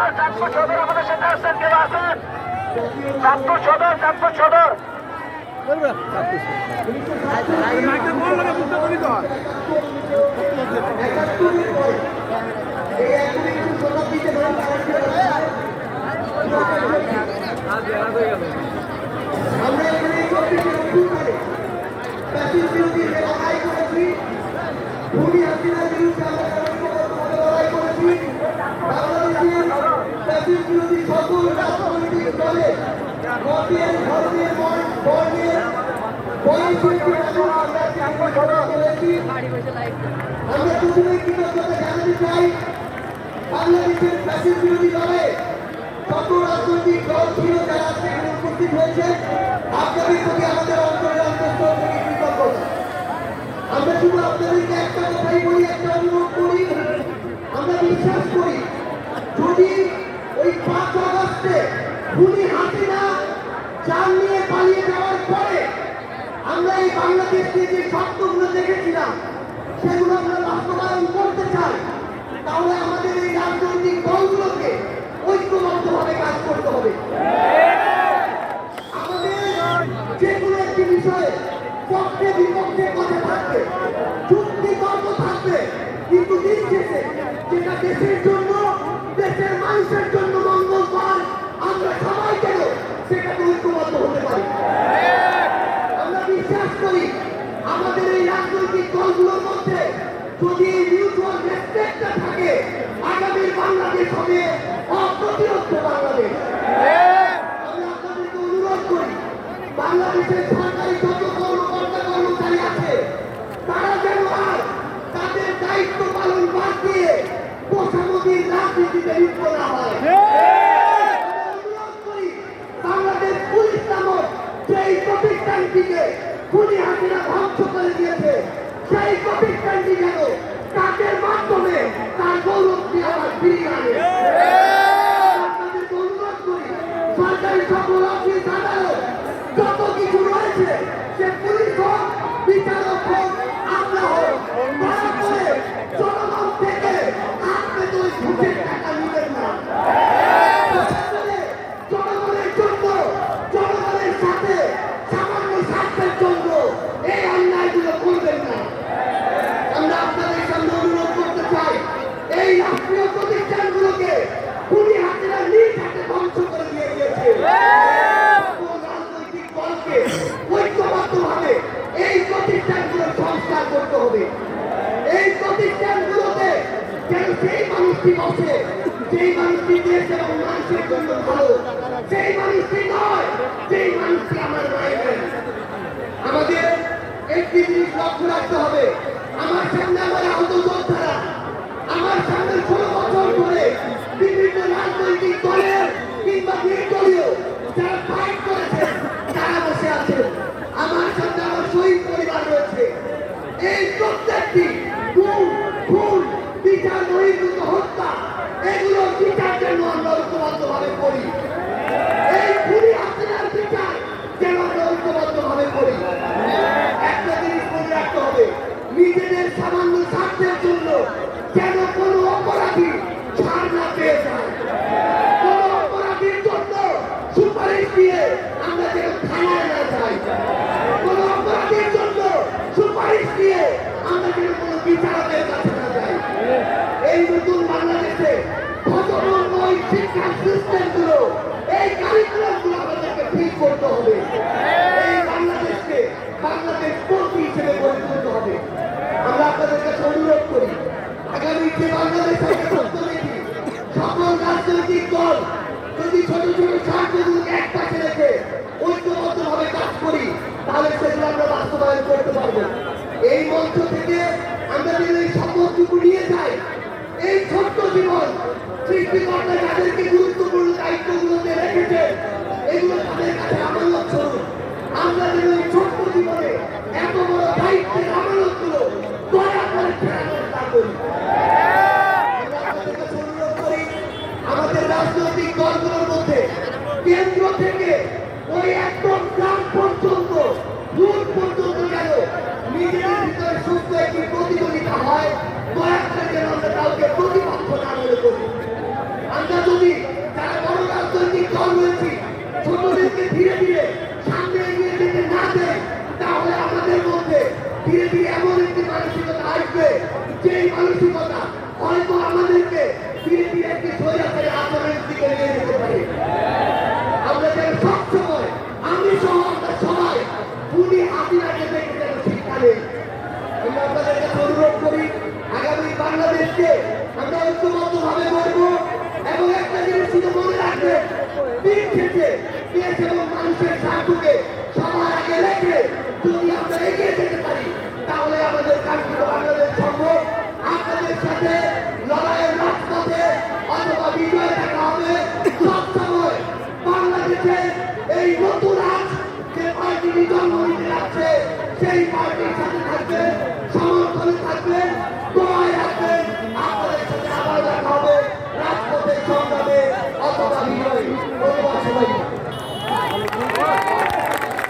আমার চাঁদপুর সদর আমাদের সাথে আসছেন কেউ আছেন? চাঁদপুর সদর চাঁদপুর সদর। আমরা অন্তঃস্থল থেকে কৃতজ্ঞতা আমরা শুধু আপনাদেরকে একটা কথাই বলি একটা অনুরোধ করি আমরা বিশ্বাস করি যদি ওই পাঁচ আগস্টে খুনি হাসিনা চাল নিয়ে পালিয়ে যাওয়ার পরে আমরা এই বাংলাদেশকে যে স্বপ্নগুলো দেখেছিলাম সেগুলো আমরা বাস্তবায়ন করতে চাই তাহলে আমাদের এই রাজনৈতিক দলগুলোকে ঐক্যবদ্ধভাবে কাজ করতে হবে। আমাদের যে কোনো একটি বিষয়ে পক্ষে, বিপক্ষে কথা থাকবে। চুক্তি তর্ক থাকবে। কিন্তু দিন শেষে যেটা দেশের জন্য, দেশের মানুষের জন্য মঙ্গলবার, আমরা সবাই যেন সেটাকে ঐক্যবদ্ধ হতে পারি? আমরা বিশ্বাস করি আমাদের এই রাজনৈতিক দলগুলোর মধ্যে যদি এই মিউচুয়াল রেসপেক্টটা থাকে আগামীর বাংলাদেশ হবে অপ্রতিরোধ বাংলাদেশ আমি আপনাদেরকে অনুরোধ করি বাংলাদেশের সরকারি যত কর্মকর্তা কর্মচারী আছে তারা যেন আর তাদের দায়িত্ব পালন বাদ দিয়ে পোষামতির রাজনীতিতে লিপ্ত না হয়। বাংলাদেশ পুলিশ নামক সেই প্রতিষ্ঠানটিকে খুনি হাসিনা ধ্বংস করে দিয়েছে সেই প্রতিষ্ঠানটি যেন তাদের মাধ্যমে তার গৌরবকে আবার ফিরিয়ে আনে। সরকারি সকল অফিস আদালত যত কিছু রয়েছে সে পুলিশ হোক বিচারক হোক আমরা হোক দয়া করে জনগণ থেকে আপনি তো ওই ঘুষের টাকা নিবেন না দয়া করে জনগণের জন্য জনগণের সাথে সামান্য স্বার্থের জন্য এই অন্যায়গুলো করবেন না আমরা আপনাদের সামনে অনুরোধ করতে চাই এই রাষ্ট্রীয় প্রতিষ্ঠানগুলোকে খুনি হাতেরা নিজ হাতে ধ্বংস করে দিয়ে গিয়েছে সকল রাজনৈতিক দলকে ঐক্যবদ্ধভাবে এই প্রতিষ্ঠানগুলো সংস্কার করতে হবে এই প্রতিষ্ঠানগুলোতে যেন বসে সেই মানুষটি দেশ এবং মানুষের জন্য ভালো, সেই মানুষটি নয় সেই মানুষটি আমার আমাদের একটি জিনিস লক্ষ্য রাখতে হবে। আমার সামনে আমার আহত যোদ্ধারা, আমার সামনে ষোলো বছর ধরে বিভিন্ন রাজনৈতিক দলের কিংবা নির্দলীয় যারা ফাইট করেছে, তারা বসে আছেন আমার সামনে আমার শহীদ পরিবার রয়েছে। এই প্রত্যেকটি খুন খুন, বিচার বহির্ভূত হত্যা এগুলো বিচার যেন আমরা ঐক্যবদ্ধভাবে করি এই খুনি হাসিনার বিচার যেন আমরা ঐক্যবদ্ধভাবে করি একটা জিনিস মনে রাখতে হবে নিজেদের সামান্য স্বার্থের জন্য যেন কোনো অপরাধী ছাড় না পেয়ে যায় কোনো অপরাধীর জন্য সুপারিশ দিয়ে আমরা যেন থানায় না যাই কোনো অপরাধীর জন্য সুপারিশ দিয়ে আমরা যেন কোনো বিচারকের কাছে না যাই এই নতুন বাংলাদেশে ভদ্রমূল্য এই শিক্ষার সিস্টেমগুলো এই কারিকুলামগুলো আমাদেরকে ঠিক করতে হবে এই বাংলাদেশকে বাংলাদেশ পন্থী হিসেবে গড়ে তুলতে হবে আমরা আপনাদের কাছে অনুরোধ করি আগামী যে বাংলাদেশ আমরা স্বপ্ন দেখি সকল রাজনৈতিক দল যদি ছোট ছোট স্বার্থগুলোকে এক পাশে রেখে ঐক্যবদ্ধভাবে কাজ করি তাহলে সেগুলো আমরা বাস্তবায়ন করতে পারব এই মঞ্চ থেকে আমরা যেন এই শপথটুকু নিয়ে যাই, এই ছোট্ট জীবন সৃষ্টিকর্তা যাদেরকে গুরুত্বপূর্ণ দায়িত্বগুলোতে রেখেছে, এগুলো তাদের কাছে আমার লক্ষ্য আমরা যেন এমন একটি মানসিকতা আসবে, যেই মানসিকতা হয়তো আমাদেরকে ধীরে ধীরে একটি সোজা আচরণের দিকে নিয়ে যেতে পারে। আমি সহ আমরা সবাই পুলি হাতিরাকে দেখে মানুষের